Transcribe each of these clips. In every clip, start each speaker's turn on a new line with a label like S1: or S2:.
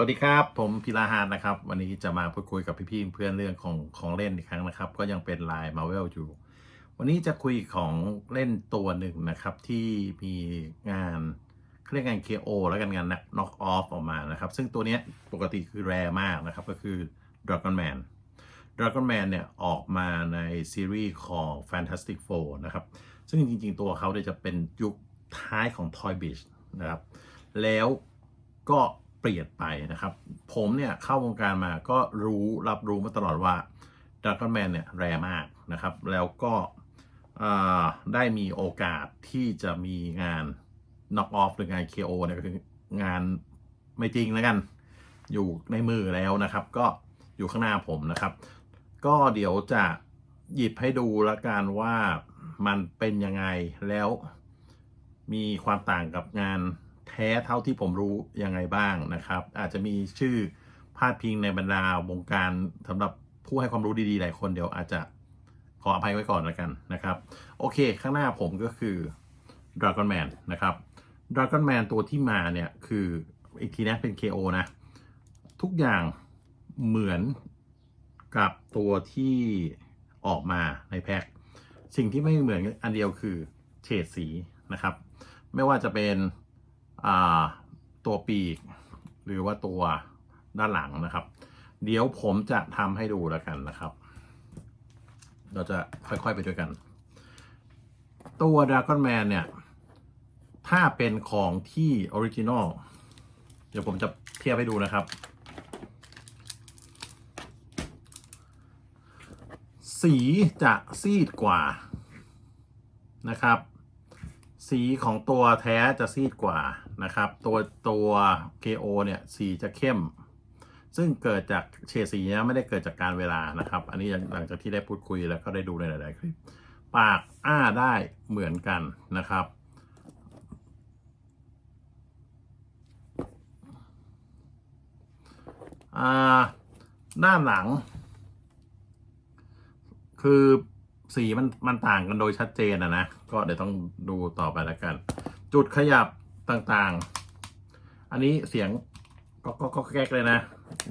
S1: วัสดีครับ ผมพิลาฮานนะครับ วันนี้จะมาพูดคุยกับพี่ๆเพื่อนเรื่องของของเล่นอีกครั้งนะครับ ก็ยังเป็นลายมาเวลอยู่ วันนี้จะคุยของเล่นตัวหนึ่งนะครับ ที่มีงานเขาเรียกงาน KO แล้วกันงาน knock off ออกมานะครับ ซึ่งตัวนี้ปกติคือแรมากนะครับ ก็คือ Dragon Man Dragon Man เนี่ย ออกมาในซีรีส์ของ Fantastic Four นะครับ ซึ่งจริงๆ ตัวเขาเนี่ยจะเป็นยุคท้ายของ Toy Biz นะครับ แล้วก็ เปลี่ยนไปนะครับ ผมเนี่ยเข้าวงการมาก็รู้รับรู้มาตลอดว่า Dragon Man เนี่ยแรงมากนะครับ แล้วก็ได้มีโอกาสที่จะมีงาน knock off หรืองาน KO เนี่ยก็คืองานไม่จริงแล้วกัน อยู่ในมือแล้วนะครับ ก็อยู่ข้างหน้าผมนะครับ ก็เดี๋ยวจะหยิบให้ดูละกันว่ามันเป็นยังไงแล้วมีความต่างกับงาน แท้เท่าที่ผมรู้ยังไงบ้างนะครับ อาจจะมีชื่อพาดพิงในบรรดาวงการสำหรับผู้ให้ความรู้ดีๆหลายคนเดี๋ยวอาจจะขออภัยไว้ก่อนและกันนะครับ โอเค ข้างหน้าผมก็คือ Dragon Man นะครับ Dragon Man ตัวที่มาเนี่ยคืออีกทีนะเป็น KO นะ ทุกอย่างเหมือนกับตัวที่ออกมาในแพ็คสิ่งที่ไม่เหมือนอันเดียวคือเฉดสีนะครับ ไม่ว่าจะเป็น ตัวปีก หรือว่าตัวด้านหลังนะครับ เดี๋ยวผมจะทำให้ดูแล้วกันนะครับ เราจะค่อยๆไปด้วยกัน ตัว Dragon Man เนี่ย ถ้าเป็นของที่ออริจินอลเดี๋ยวผมจะเทียบให้ดูนะครับสีจะซีดกว่านะครับ สีของตัวแท้จะซีดกว่านะครับ ตัวตัว KO เนี่ยสีจะเข้ม ซึ่งเกิดจากเฉดสีนะไม่ได้เกิดจากการเวลานะครับ อันนี้หลังจากที่ได้พูดคุยแล้วก็ได้ดูในหลาย ๆ คลิป ปากอ้าได้เหมือนกันนะครับอ่าด้านหลัง คือ สีมันมันต่างกันโดยชัดเจนอะนะ ก็เดี๋ยวต้องดูต่อไปแล้วกัน จุดขยับต่างๆ อันนี้เสียงก็ก็ก็แก๊กเลยนะ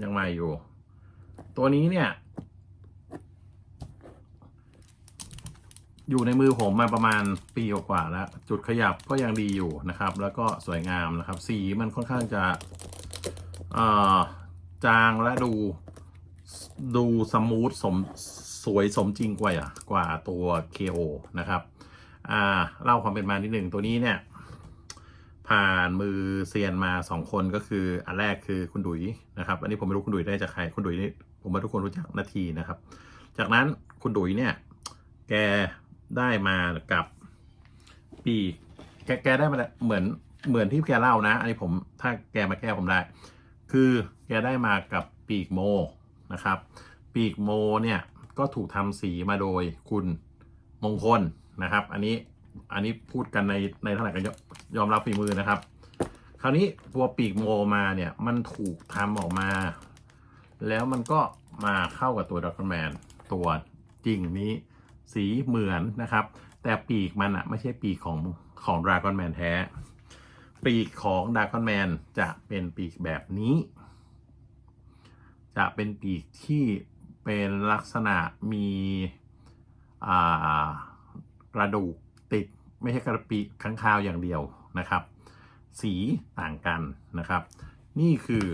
S1: ยังม่อยู่ ตัวนี้เนี่ย อยู่ในมือผมมาประมาณปีกว่าแล้ว จุดขยับก็ยังดีอยู่นะครับ แล้วก็สวยงามนะครับ สีมันค่อนข้างจะจางและดูดูสมูทสม สวยสมจริงกว่าอะกว่าตัว KO นะครับ อ่าเล่าความเป็นมานิดหนึ่งตัวนี้เนี่ย ผ่านมือเซียนมาสองคนก็คืออันแรกคือคุณดุยนะครับ อันนี้ผมไม่รู้คุณดุยได้จากใครคุณดุยนี่ผมว่าทุกคนรู้จักนาทีนะครับ จากนั้นคุณดุยเนี่ย แกได้มากับปีแกแกได้มาเหมือนเหมือนที่แกเล่านะ อันนี้ผมถ้าแกมาแก้ผมได้ คือแกได้มากับปีกโมนะครับ ปีกโมเนี่ย ก็ถูกทำสีมาโดยคุณมงคลนะครับ อันนี้อันนี้พูดกันในในเท่าไหร่กันยยอมรับฝีมือนะครับ คราวนี้ตัวปีกโมมาเนี่ยมันถูกทำออกมา แล้วมันก็มาเข้ากับตัวดักแมนตัวจริงนี้สีเหมือนนะครับ แต่ปีกมันอะไม่ใช่ปีกของของดราก้อนแมนแท้ ปีกของดราก้อนแมนจะเป็นปีกแบบนี้ จะเป็นปีกที่ เป็นลักษณะมีกระดูกติดไม่ใช่กระปีกข้างคาวอย่างเดียวนะครับ สีต่างกันนะครับ นี่คือ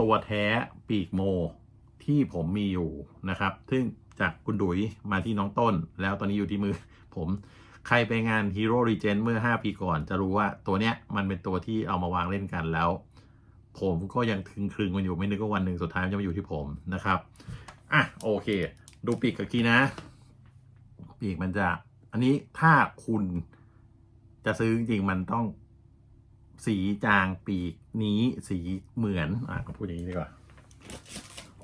S1: ตัวแท้ปีกโมที่ผมมีอยู่นะครับ ซึ่งจากคุณดุยมาที่น้องต้น แล้วตอนนี้อยู่ที่มือผมใครไปงาน Hero Regen เมื่อ 5 ปีก่อนจะรู้ว่าตัวเนี้ยมันเป็นตัวที่เอามาวางเล่นกันแล้ว ผมก็ยังถึงคลึงมันอยู่ไม่นึกว่าวันหนึ่งสุดท้ายมันจะมาอยู่ที่ผมนะครับอะโอเค ดูปีกกับทีนะ ปีกมันจะ อันนี้ถ้าคุณจะซื้อจริงมันต้องสีจางปีกนี้สีเหมือนอะก็พูดอย่างนี้ดีกว่า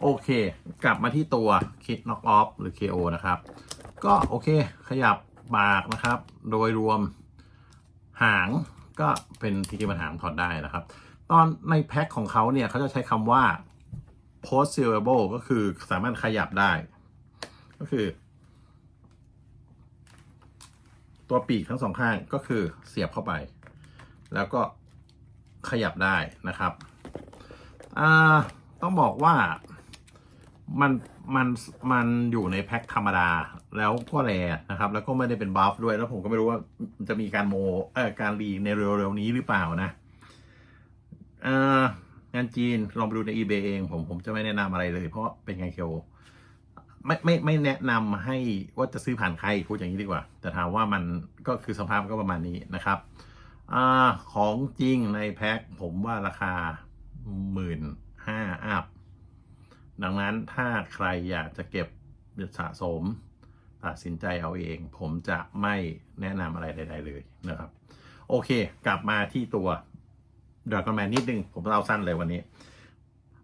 S1: โอเค กลับมาที่ตัว Kit Knock Off หรือ KO นะครับ ก็โอเค ขยับปากนะครับ โดยรวมหางก็เป็นที่ที่มันหางถอดได้นะครับ ตอนในแพ็คของเขาเนี่ยเขาจะใช้คำว่า postable ก็คือสามารถขยับได้ ก็คือ ตัวปีกทั้งสองข้างก็คือเสียบเข้าไป แล้วก็ขยับได้นะครับต้องบอกว่ามันมันมันอยู่ในแพ็คธรรมดาแล้วก็แรนะครับ แล้วก็ไม่ได้เป็นบัฟด้วยแล้วผมก็ไม่รู้ว่าจะมีการโมเอ่อการรีในเร็วๆนี้หรือเปล่านะ งานจีนลองไปดูใน eBay เองผมผมจะไม่แนะนำอะไรเลย เพราะเป็นไงเคียวไม่ไม่ไม่แนะนำให้ว่าจะซื้อผ่านใครพูดอย่างนี้ดีกว่า แต่ถามว่ามันก็คือสภาพก็ประมาณนี้นะครับอของจริงในแพ็คผมว่าราคาหมื่นห้าอัพดังนั้นถ้าใครอยากจะเก็บสะสมตัดสินใจเอาเอง ผมจะไม่แนะนำอะไรใด ๆ เลยนะครับ โอเค กลับมาที่ตัว ด r a ก o n แมนนิดนึง ผมเล่าสั้นเลยวันนี้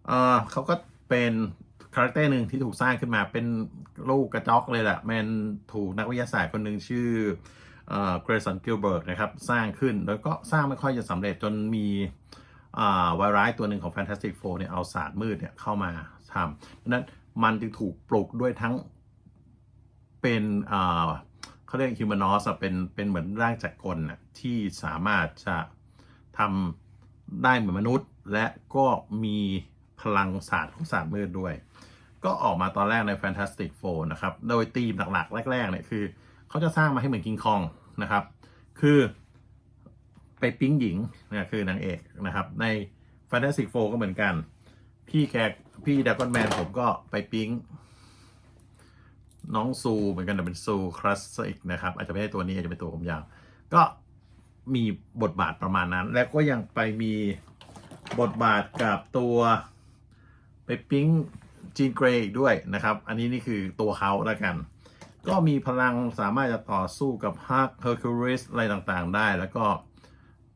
S1: เออเขาก็เป็นคาแรคเตอร์หนึ่งที่ถูกสร้างขึ้นมาเป็นลูกกระจอกเลยแหละแมนถูกนักวิทยาศาสตร์คนหนึ่งชื่อเกรสันกิลเบิร์กนะครับ สร้างขึ้นแล้วก็สร้างไม่ค่อยจะสำเร็จจนมีวายร้ายตัวหนึ่งของ Fantastic Four เนี่ยเอาศาสตร์มืดเนี่ยเข้ามาทำดังนั้นมันจึงถูกปลุกด้วยทั้งเป็นเขาเรียกฮิวแมนอสเป็นเป็นเหมือนร่างจักรกลน่ะที่สามารถจะทำ ได้เหมือนมนุษย์ และก็มีพลังศาสตร์ของศาสตร์มืดด้วย ก็ออกมาตอนแรกใน Fantastic Four นะครับ โดยธีมหลักๆ แรกๆเนี่ยคือ เขาจะสร้างมาให้เหมือนกิงคองนะครับ คือไปปิ๊งหญิงเนี่ยคือนางเอกนะครับ ใน Fantastic Four ก็เหมือนกัน พี่แขกพี่ดากอนแมนผมก็ไปปิ๊งน้องซูเหมือนกันแต่เป็นซูคลาสสิกนะครับ อาจจะไม่ใช่ตัวนี้อาจจะเป็นตัวผมยาวก็ มีบทบาทประมาณนั้น แล้วก็ยังไปมีบทบาทกับตัวไปปิ๊งจีนเกรย์ด้วยนะครับ อันนี้นี่คือตัวเขาแล้วกัน ก็มีพลังสามารถจะต่อสู้กับฮักเฮอร์คิวริสอะไรต่างๆ ได้ แล้วก็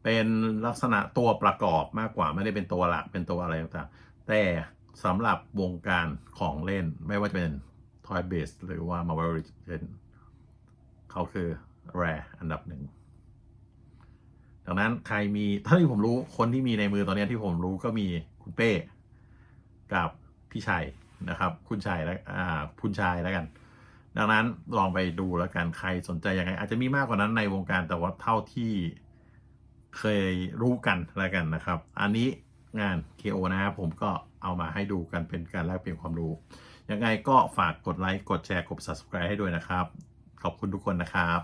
S1: เป็นลักษณะตัวประกอบมากกว่าไม่ได้เป็นตัวหลักเป็นตัวอะไรต่างๆ แต่สำหรับวงการของเล่นไม่ว่าจะเป็น Toy b a s e หรือว่า Marvel Legends เขาคือ Rare อันดับหนึ่ง ดังนั้นใครมีเท่าที่ผมรู้คนที่มีในมือตอนนี้ที่ผมรู้ก็มีคุณเป้กับพี่ชัยนะครับ คุณชัยและอ่าคุณชายแล้วกัน ดังนั้นลองไปดูแล้วกันใครสนใจยังไง อาจจะมีมากกว่านั้นในวงการแต่ว่าเท่าที่เคยรู้กันแล้วกันนะครับ อันนี้งาน KO นะครับผมก็เอามาให้ดูกันเป็นการแลกเปลี่ยนความรู้ ยังไงก็ฝากกดไลค์กดแชร์กด subscribe ให้ด้วยนะครับ ขอบคุณทุกคนนะครับ